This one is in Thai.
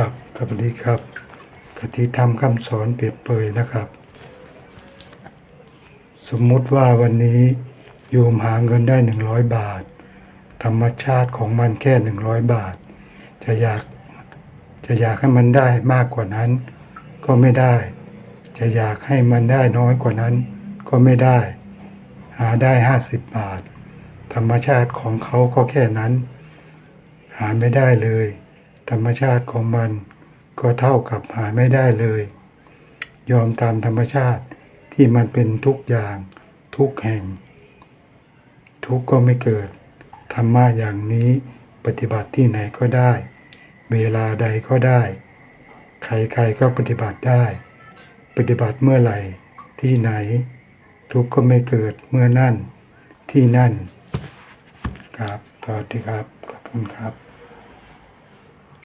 ครับสวัสดีครับกติธรรมคำสอนเปรียบเปยนะครับ สมมุติว่าวันนี้โยมหาเงินได้หนึ่งร้อยบาท ธรรมชาติของมันแค่หนึ่งร้อยบาท จะอยากจะอยากให้มันได้มากกว่านั้น ก็ไม่ได้ จะอยากให้มันได้น้อยกว่านั้น ก็ไม่ได้ หาได้ห้าสิบบาท ธรรมชาติของเขาก็แค่นั้น หาไม่ได้เลย ธรรมชาติของมันก็เท่ากับหาไม่ได้เลย ยอมตามธรรมชาติที่มันเป็นทุกอย่างทุกแห่ง ทุกก็ไม่เกิด ธรรมะอย่างนี้ปฏิบัติที่ไหนก็ได้ เวลาใดก็ได้ ใครๆก็ปฏิบัติได้ ปฏิบัติเมื่อไหร่ที่ไหน ทุกก็ไม่เกิดเมื่อนั่นที่นั่น ครับสวัสดีครับ ขอบคุณครับ